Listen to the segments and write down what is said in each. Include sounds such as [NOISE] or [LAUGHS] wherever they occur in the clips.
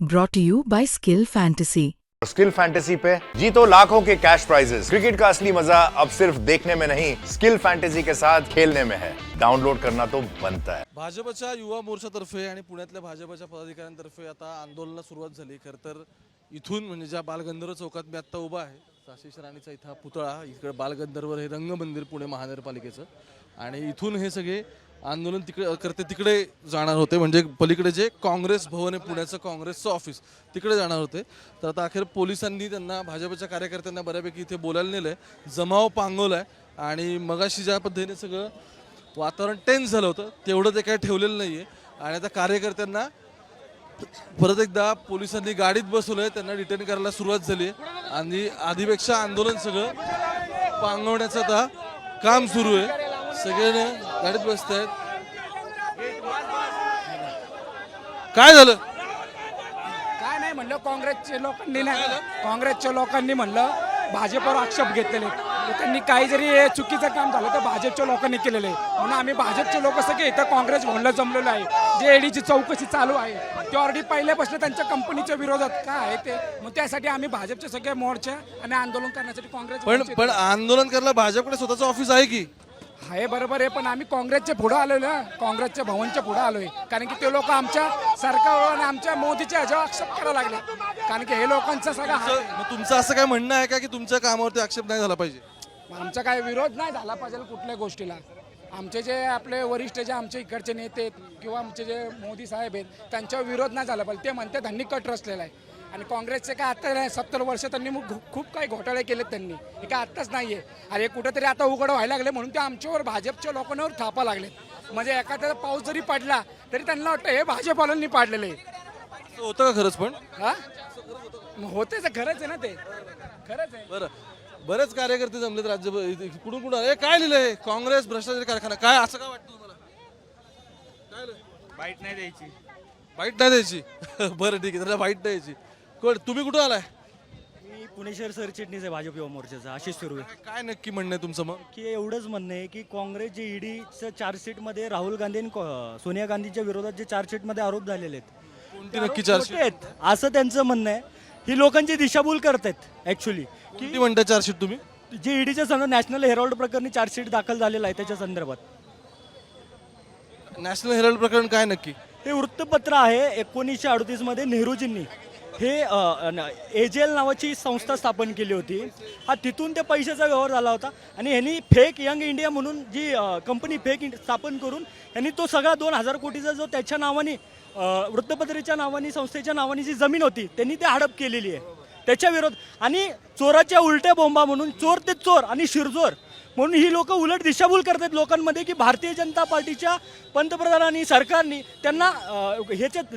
Brought to you by Skill Fantasy. Skill fantasy पे जीतो लाखों के cash prices cricket का असली मजा अब सिर्फ देखने में नहीं स्किल फैंटेसी के साथ खेलने में है. डाउनलोड करना तो बनता है. भाजपच्या युवा मोर्चातर्फे आणि पुण्यातल्या भाजपच्या पदाधिकाऱ्यांतर्फे आता आंदोलनाला सुरुवात झाली. खरं तर इथून म्हणजे ज्या बालगंधर्व चौकात मी आत्ता उभा आहे आशिष राणीचा इथं पुतळा इकडे बालगंधर्व हे रंगमंदिर पुणे महानगरपालिकेचं. आणि इथून हे सगळे आंदोलन तिकडे करते तिकडे जाणार होते. म्हणजे पलीकडे जे काँग्रेस भवन आहे पुण्याचं काँग्रेसचं ऑफिस तिकडे जाणार होते. तर आता अखेर पोलिसांनी त्यांना भाजपच्या कार्यकर्त्यांना बऱ्यापैकी इथे बोलायला नेलंय. जमाव पांगवलाय. आणि मगाशी ज्या पद्धतीने सगळं वातावरण टेन्स झालं होतं तेवढं ते काय ठेवलेलं नाहीये. आणि आता कार्यकर्त्यांना परत एकदा पोलिसांनी गाडीत बसवलंय त्यांना डिटेन करायला सुरुवात झाली आणि आधीपेक्षा आंदोलन सगळं पांगवण्याचं आता काम सुरू आहे. सगळ्यांना गाडीत बसत आहेत काय झालं? काय नाही म्हणलं काँग्रेसचे लोकांनी नाही काँग्रेसच्या लोकांनी म्हणलं भाजपवर आक्षेप घेतलेले त्यांनी काही जरी चुकीचं काम झालं तर भाजपच्या लोकांनी केलेलं आहे म्हणून आम्ही भाजपचे लोक सगळे इथं काँग्रेस भवनला जमलेलो आहे. जे ईडीची चौकशी चालू आहे ते ऑलरेडी पहिल्यापासून त्यांच्या कंपनीच्या विरोधात काय आहे ते मग त्यासाठी आम्ही भाजपचे सगळे मोर्चा आणि आंदोलन करण्यासाठी काँग्रेस पण पण आंदोलन करायला भाजपकडे स्वतःचं ऑफिस आहे की? आहे बरोबर आहे पण आम्ही काँग्रेसच्या पुढे आलोय ना काँग्रेसच्या भवनच्या पुढे आलोय. कारण की ते लोक आमच्या सरकारवर आणि आमच्या मोदीच्या ह्याच्यावर आक्षेप करायला लागले. कारण की हे लोकांचं सगळं. मग तुमचं असं काय म्हणणं आहे का की तुमच्या कामावरती आक्षेप नाही झाला पाहिजे? आमचा काय विरोध नाही झाला पाहिजे कुठल्या गोष्टीला. आमचे जे आपले वरिष्ठ जे आमचे इकडचे नेते आहेत किंवा आमचे जे मोदी साहेब आहेत त्यांच्यावर विरोध नाही झाला पाहिजे. ते म्हणते त्यांनी कट रचलेला आहे. आणि काँग्रेसचे काय आता नाही सत्तर वर्ष त्यांनी मग खूप काही घोटाळे केलेत त्यांनी. हे काय आत्ताच नाही आहे अरे कुठेतरी आता उघड व्हायला लागले म्हणून ते आमच्यावर भाजपच्या लोकांवर थापा लागले म्हणजे एखाद्या पाऊस जरी पडला तरी त्यांना वाटतं हे भाजपवाल्यांनी पाडलेलं आहे. होतं का खरंच पण? हा? मग होते तर खरंच आहे ना ते. खरंच आहे. बरं. बरेच कार्यकर्ते जमलेत इथे- कुठून कुठून ए काय लिहिलंय? काँग्रेस भ्रष्टाचारी कारखाना. काय असं काय वाटतं तुम्हाला? काय लिहिलंय? बाईट नाही द्यायची. वाईट नाही द्यायची? [LAUGHS] बरं ठीक आहे. त्याला वाईट नाही द्यायची. कोण? तुम्ही कुठून आलाय? मी पुणे शहर सरचिटणीस आहे भाजप युवा मोर्चाचा आशिष सुर्वे काय- काय नक्की म्हणणं आहे तुमचं मग? की एवढंच म्हणणं आहे की काँग्रेस जे ईडीचं चार्जशीटमध्ये राहुल गांधी आणि को- सोनिया गांधीच्या विरोधात जे चार्जशीटमध्ये आरोप झालेले आहेत कोणती नक्की आरोप चार्जशीट खोटे आहेत. असं त्यांचं म्हणणं आहे. ही लोकांची दिशाभूल करतायत ऍक्च्युली किती म्हणताय चार्जशीट तुम्ही? जे ईडीच्या संदर्भात नॅशनल हेराल्ड प्रकरणी चार्जशीट दाखल झालेला आहे त्याच्या संदर्भात. नॅशनल हेराल्ड प्रकरण काय नक्की? हे वृत्तपत्र आहे एकोणीसशे अडतीसमध्ये नेहरूजींनी. हे एजेल नावाची संस्था स्थापन केली होती. हा तिथून ते पैशाचा व्यवहार झाला होता. आणि ह्यांनी फेक यंग इंडिया म्हणून जी कंपनी फेक स्थापन करून यांनी तो सगळा दोन हजार कोटीचा जो त्याच्या नावाने वृत्तपत्रेच्या नावाने संस्थेच्या नावाने जी जमीन होती त्यांनी ते हडप केलेली आहे. त्याच्या विरोध आणि चोराच्या उलट्या बोंबा म्हणून चोर ते चोर आणि शिरजोर म्हणून ही लोक उलट दिशाभूल करतात लोकांमध्ये की भारतीय जनता पार्टीच्या पंतप्रधानांनी सरकारनी त्यांना ह्याच्यात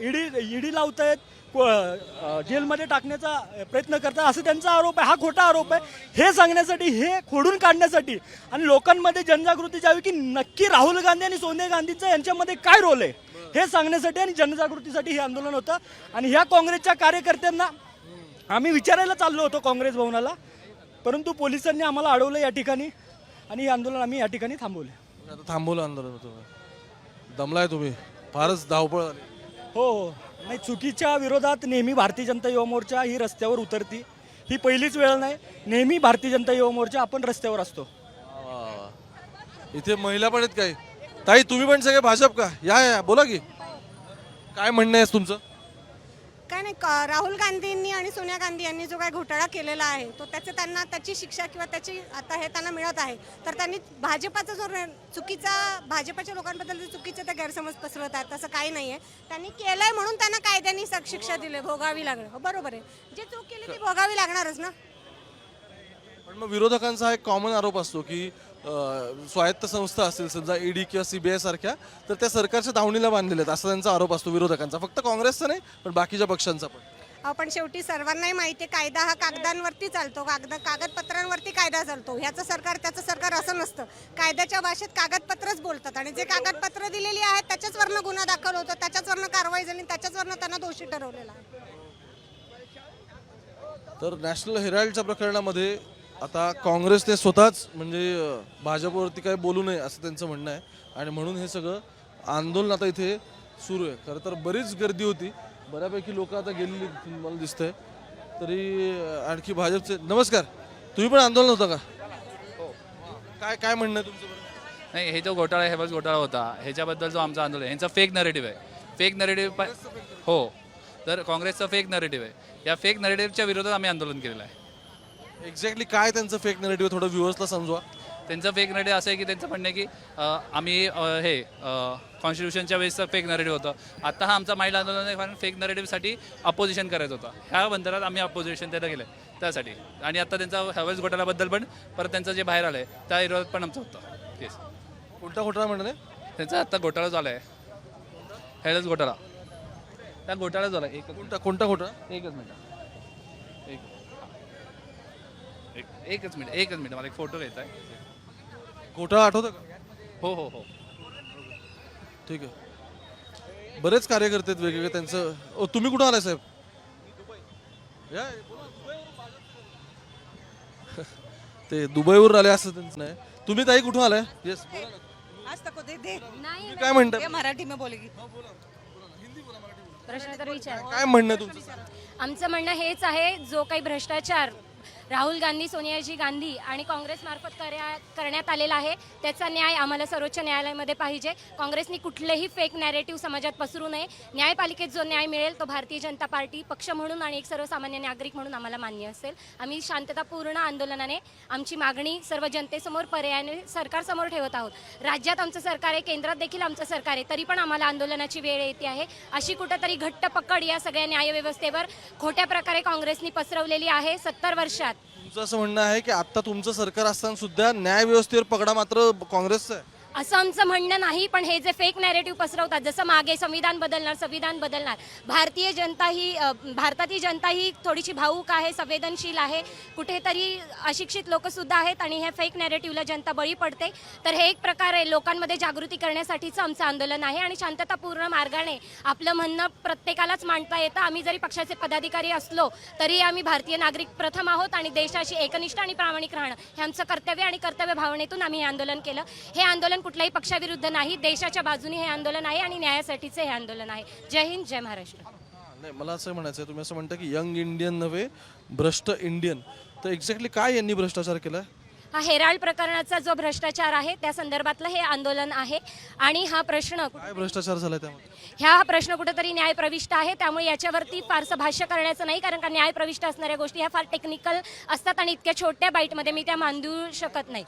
ईडी ईडी लावतायत को- जेलमध्ये टाकण्याचा प्रयत्न करतात. असं त्यांचा आरोप आहे. हा खोटा आरोप आहे. हे सांगण्यासाठी हे खोडून काढण्यासाठी आणि लोकांमध्ये जनजागृती जावी की नक्की राहुल गांधी आणि सोनिया गांधीचा यांच्यामध्ये काय रोल आहे? हे सांगण्यासाठी आणि जनजागृतीसाठी हे आंदोलन होतं. आणि ह्या काँग्रेसच्या कार्यकर्त्यांना आम्ही विचारायला चाललो होतो काँग्रेस भवनाला. परंतु पोलिसांनी आम्हाला अडवलं या ठिकाणी आणि हे आंदोलन आम्ही या ठिकाणी थांबवले. आता थांबवलं आंदोलन होतं. दमलाय तुम्ही. फारच धावपळ झाली. हो हो. नाही चुकीच्या विरोधात नेहमी भारतीय जनता युवा मोर्चा ही रस्त्यावर उतरती. ही पहिलीच वेळ नाही. नेहमी भारतीय जनता युवा मोर्चा आपण रस्त्यावर असतो. वा, वा, वा. इथे महिला पण आहेत काही? ताई तुम्ही पण सगळे भाजप का? या या बोला की. काय म्हणणं आहे तुमचं? काय नाही का- राहुल गांधींनी आणि सोनिया गांधी यांनी जो काही घोटाळा केलेला आहे तो त्याचे त्यांना त्याची शिक्षा किंवा त्याची आता हे त्यांना मिळत आहे. तर त्यांनी भाजपाचा जो रे- चुकीचा भाजपाच्या लोकांबद्दल जे चुकीचे ते गैरसमज पसरवत आहेत तसं काही नाही आहे त्यांनी केलंय म्हणून त्यांना कायद्याने सक- शिक्षा दिली भोगावी लागणार हो, बरोबर आहे. जे चूक केली ती भोगावी लागणारच ना. पण मग विरोधकांचा हा एक कॉमन आरोप असतो की स्वायत्त संस्था असेल समजा ईडी किंवा सीबीआय सारख्या तर त्या सरकारच्या दावणीला बांधलेल्या आहेत. असा त्यांचा आरोप असतो विरोधकांचा. फक्त काँग्रेसचा नाही पण बाकीच्या पक्षांचा पण. पण शेवटी सर्वांनाही माहिती आहे कायदा हा कागदांवरती चालतो. कागद कागदपत्रांवरती कायदा चालतो. ह्याचं सरकार त्याचं सरकार असं नसतं. कायद्याच्या भाषेत कागदपत्रच बोलतात. आणि जे कागदपत्र दिलेली आहेत त्याच्याच वरनं गुन्हा दाखल होतो त्याच्याच वरनं कारवाई झाली त्याच्याच वरनं त्यांना दोषी ठरवलेला तर नॅशनल हेराल्डच्या प्रकरणामध्ये आता काँग्रेसने स्वतःच म्हणजे अं, भाजपवरती काही बोलू नये असं त्यांचं म्हणणं आहे. आणि म्हणून हे सगळं आंदोलन आता इथे सुरू आहे. खरं तर बरीच गर्दी होती. बऱ्यापैकी लोक आता गेलेली मला दिसतंय. तरी अं, आणखी भाजपचे नमस्कार. तुम्ही पण आंदोलन होता का? काय काय म्हणणं आहे तुमचं बरं? नाही हे जो घोटाळा आहे, हे बस घोटाळा होता. ह्याच्याबद्दल जो आमचा आंदोलन आहे ह्यांचा फेक नरेटिव्ह आहे. फेक नरेटिव्ह हो. तर काँग्रेसचा फेक नरेटिव्ह आहे. या फेक नरेटिव्हच्या विरोधात आम्ही आंदोलन केलेलं आहे. एक्झॅक्टली काय त्यांचं फेक नरेटिव्ह थोडं व्ह्युअर्सला समजवा. त्यांचं फेक नरेटिव्ह असं आहे की त्यांचं म्हणणं आहे की अं, आम्ही अं, हे कॉन्स्टिट्यूशनच्या वेळेसचं फेक नरेटिव्ह होतं. आता हा आमचा महिला आंदोलन आहे कारण फेक नरेटिव्हसाठी अपोजिशन करायचं होतं. ह्या बंदरात आम्ही अपोजिशन त्याला केलं त्यासाठी. आणि आता त्यांचा हवेज घोटाळ्याबद्दल पण परत त्यांचं जे बाहेर आलं आहे त्या विरोधात पण आमचं होतं. येस कोणता घोटाळा म्हणणं त्यांचा आता घोटाळा झाला आहे हेळच घोटाळा. त्या घोटाळा झाला एक कोणता कोणता घोटाळा? एकच मिनिट एक एक- एकच मिनिट एकच मिनिट मला एक फोटो घ्यायचा आहे. घोटाळा आठवतं का? हो हो हो. ठीक आहे. बरेच कार्यकर्ते आहेत वेगवेगळे त्यांचं ओ तुम्ही कुठं आलाय साहेब? या, [LAUGHS] ते दुबईवरून आले असं त्यांचं नाही. तुम्ही ताई कुठून आलाय? येस आज तक दे. दे तुम्ही काय म्हणता? ये मराठी में बोलेगी. प्रश्न तर विचार. काय म्हणणं आहे तुमचं? आमचं म्हणणं हेच आहे जो काही भ्रष्टाचार राहुल गांधी सोनियाजी गांधी आणि काँग्रेसमार्फत कर्या करण्यात आलेला आहे. त्याचा न्याय आम्हाला सर्वोच्च न्यायालयामध्ये पाहिजे. काँग्रेसनी कुठलेही फेक नॅरेटिव्ह समाजात पसरू नये. न्यायपालिकेत जो न्याय मिळेल तो भारतीय जनता पार्टी पक्ष म्हणून आणि एक सर्वसामान्य नागरिक म्हणून आम्हाला मान्य असेल. आम्ही शांततापूर्ण आंदोलनाने आमची मागणी सर्व जनतेसमोर पर्यायाने सरकारसमोर ठेवत आहोत. राज्यात आमचं सरकार आहे केंद्रात देखील आमचं सरकार आहे. तरी पण आम्हाला आंदोलनाची वेळ येते आहे. अशी कुठंतरी घट्ट पकड या सगळ्या न्यायव्यवस्थेवर खोट्या प्रकारे काँग्रेसनी पसरवलेली आहे. सत्तर वर्षात तुमचं असं म्हणणं आहे की आता तुमचं सरकार असताना सुद्धा न्याय व्यवस्थेवर पगडा मात्र काँग्रेसचा आहे. असं आमचं म्हणणं नाही पण हे जे फेक नॅरेटिव्ह पसरवतात जसं मागे संविधान बदलणार संविधान बदलणार. भारतीय जनता ही भारतातील जनता ही थोडीशी भाऊक आहे संवेदनशील आहे. कुठेतरी अशिक्षित लोकसुद्धा आहेत आणि हे फेक नॅरेटिव्हला जनता बळी पडते. तर हे एक प्रकारे लोकांमध्ये जागृती करण्यासाठीचं आमचं आंदोलन आहे आणि शांततापूर्ण मार्गाने आपलं म्हणणं प्रत्येकालाच मांडता येतं. आम्ही जरी पक्षाचे पदाधिकारी असलो तरी आम्ही भारतीय नागरिक प्रथम आहोत आणि देशाशी एकनिष्ठ आणि प्रामाणिक राहणं हे आमचं कर्तव्य आणि कर्तव्य भावनेतून आम्ही हे आंदोलन केलं. हे आंदोलन कुठल्याही पक्षाविरुद्ध नाही देशाच्या बाजूने हे आंदोलन आहे आणि न्यायासाठीचे हे आंदोलन आहे. जय हिंद जय महाराष्ट्र. नाही मला असं म्हणायचं तुम्ही असं म्हणता की यंग इंडियन नव्हे भ्रष्ट इंडियन. तर एक्झॅक्टली काय यांनी भ्रष्टाचार केलाय? हा हेराल्ड प्रकरणाचा जो भ्रष्टाचार आहे त्या संदर्भातलं हे आंदोलन आहे. आणि हा प्रश्न काय भ्रष्टाचार झालाय त्यामध्ये? ह्या हा प्रश्न कुठेतरी न्यायप्रविष्ट आहे त्यामुळे याच्यावरती फारसं भाष्य करण्याचं नाही कारण का न्यायप्रविष्ट असणाऱ्या गोष्टी ह्या फार टेक्निकल असतात आणि इतक्या छोट्या बाईटमध्ये मी त्या मांडू शकत नाही.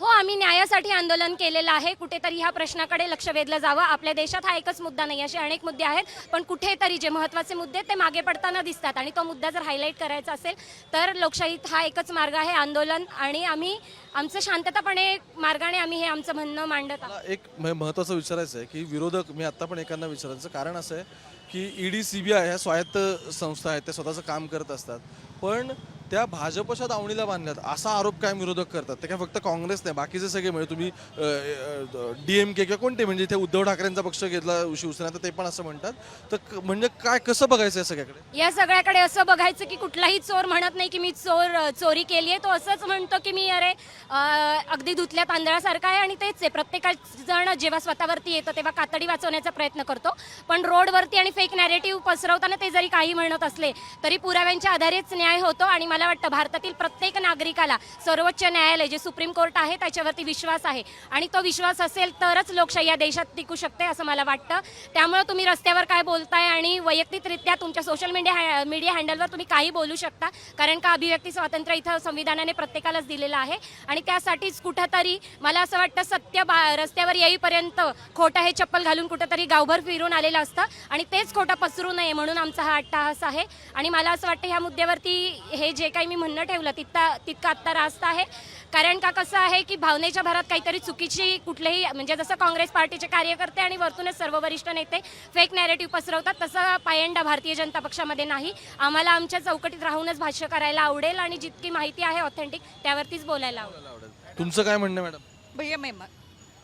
हो आम्ही न्यायासाठी आंदोलन केलेलं आहे. कुठेतरी ह्या प्रश्नाकडे लक्ष वेधलं जावं. आपल्या देशात हा एकच मुद्दा नाही. असे अनेक मुद्दे आहेत पण कुठेतरी जे महत्त्वाचे मुद्दे ते मागे पडताना दिसतात. आणि तो मुद्दा जर हायलाईट करायचा असेल तर लोकशाहीत हा एकच मार्ग आहे आंदोलन. आणि आम्ही आमचं शांततापणे मार्गाने आम्ही हे आमचं म्हणणं मांडत आहोत. एक म- महत्त्वाचं विचारायचं आहे की विरोधक मी आता पण एकांना विचारायचं. कारण असं आहे की ईडी सीबीआय ह्या स्वायत्त संस्था आहेत त्या स्वतःचं काम करत असतात. पण त्या भाजपच्या दावणीला बांधल्यात असा आरोप काय विरोधक करतात? ते काय फक्त काँग्रेस नाही बाकीचे सगळे म्हणजे तुम्ही डीएमके किंवा कोणते म्हणजे इथे उद्धव ठाकरेंचा पक्ष घेतला शिवसेना तर ते पण असं म्हणतात. तर म्हणजे काय कसं बघायचं या सगळ्याकडे? या सगळ्याकडे असं बघायचं की कुठलाही चोर म्हणत नाही की मी चोर चोरी केली आहे. तो असंच म्हणतो की मी अरे अगदी धुतल्या तांदळासारखा आहे आणि तेच आहे. प्रत्येक जण जेव्हा स्वतःवरती येतं तेव्हा कातडी वाचवण्याचा प्रयत्न करतो. पण रोडवरती आणि फेक नॅरेटिव्ह पसरवताना ते जरी काही म्हणत असले तरी पुराव्यांच्या आधारेच न्याय होतो आणि मला मला वाटतं भारतातील प्रत्येक नागरिकाला सर्वोच्च न्यायालय जे सुप्रीम कोर्ट आहे त्याच्यावरती विश्वास आहे. आणि तो विश्वास असेल तरच लोकशाही या देशात टिकू शकते असं मला वाटतं. त्यामुळे तुम्ही रस्त्यावर काय बोलताय आणि वैयक्तिकरित्या तुमच्या सोशल मीडिया मीडिया हँडलवर तुम्ही काही बोलू शकता. कारण का अभिव्यक्ती स्वातंत्र्य इथं संविधानाने प्रत्येकालाच दिलेलं आहे. आणि त्यासाठीच कुठंतरी मला असं वाटतं सत्य बा रस्त्यावर येईपर्यंत खोटं हे चप्पल घालून कुठंतरी गावभर फिरून आलेलं असतं. आणि तेच खोटं पसरू नये म्हणून आमचा हा अट्टाहास आहे. आणि मला असं वाटतं ह्या मुद्द्यावरती हे जे काही मी म्हणणं ठेवलं तितका तितका आत्ता रास्त आहे. कारण का कसं आहे की भावनेच्या भरात काहीतरी चुकीची कुठलेही म्हणजे जसं काँग्रेस पार्टीचे कार्यकर्ते आणि वरतूनच सर्व वरिष्ठ नेते फेक नॅरेटिव्ह पसरवतात तसं पायंडा भारतीय जनता पक्षामध्ये नाही. आम्हाला आमच्या चौकटीत राहूनच भाष्य करायला आवडेल आणि जितकी माहिती आहे ऑथेंटिक त्यावरतीच बोलायला आवडेल. तुमचं काय म्हणणं मॅडम? भैया मैं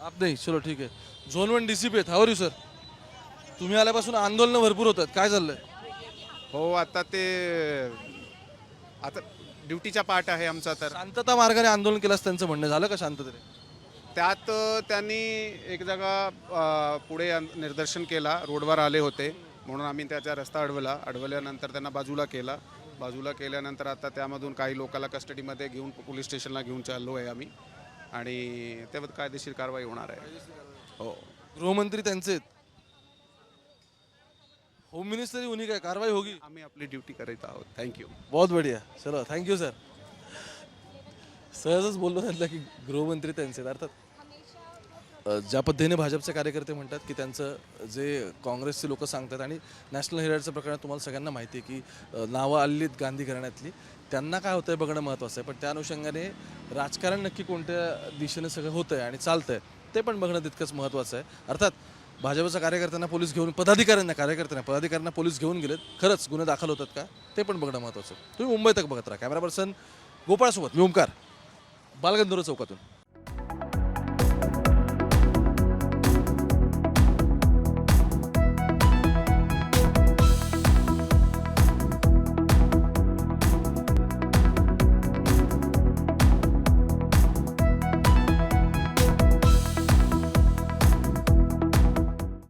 आप नाही चलो ठीक आहे. Zone one D C P how are you sir तुम्ही आल्यापासून आंदोलनं भरपूर होतात. काय चाललंय? हो आता ते आता ड्युटीचा पार्ट आहे आमचा तर. शांतता मार्गाने आंदोलन केलं असं त्यांचं म्हणणं झालं का शांततेने त्यात त्यांनी एक जागा अ, पुढे अन- निदर्शन केला रोडवर आले होते. म्हणून आम्ही त्याचा रस्ता अडवला. अडवल्यानंतर त्यांना बाजूला केला. बाजूला केल्यानंतर आता त्यामधून काही लोकांना कस्टडीमध्ये घेऊन पोलीस स्टेशनला घेऊन चाललो आहे आम्ही. आणि त्यावर कायदेशीर कारवाई होणार आहे. हो. गृहमंत्री त्यांचे आहेत. होम मिनिस्टर ही उन्हीं का है, कार्रवाई होगी। आम्ही आपली ड्युटी करीत आहोत. थँक्यू बहुत बढ़िया। चलो थँक्यू सर सहजच बोललो त्यांना की गृहमंत्री त्यांचे आहेत. अर्थात अ, ज्या पद्धतीने भाजपचे कार्यकर्ते म्हणतात की त्यांचं जे काँग्रेसचे लोक सांगतात आणि नॅशनल हेराल्डचं प्रकरण तुम्हाला सगळ्यांना माहिती आहे की अ, नावं आलेली आहेत गांधी घराण्यातली. त्यांना काय होतंय बघणं महत्त्वाचं आहे पण त्या अनुषंगाने राजकारण नक्की कोणत्या दिशेने सगळं होतंय आणि चालतंय ते पण बघणं तितकंच महत्त्वाचं आहे. अर्थात भाजपच्या कार्यकर्त्यांना पोलीस घेऊन पदाधिकाऱ्यांना कार्यकर्त्यांना पदाधिकाऱ्यांना पोलीस घेऊन गेलेत. खरंच गुन्हे दाखल होतात का? ते पण बघणं महत्त्वाचं तुम्ही मुंबईत बघत राहा. कॅमेरा पर्सन गोपाळसोबत मी ओमकार. बालगंधर्व चौकातून.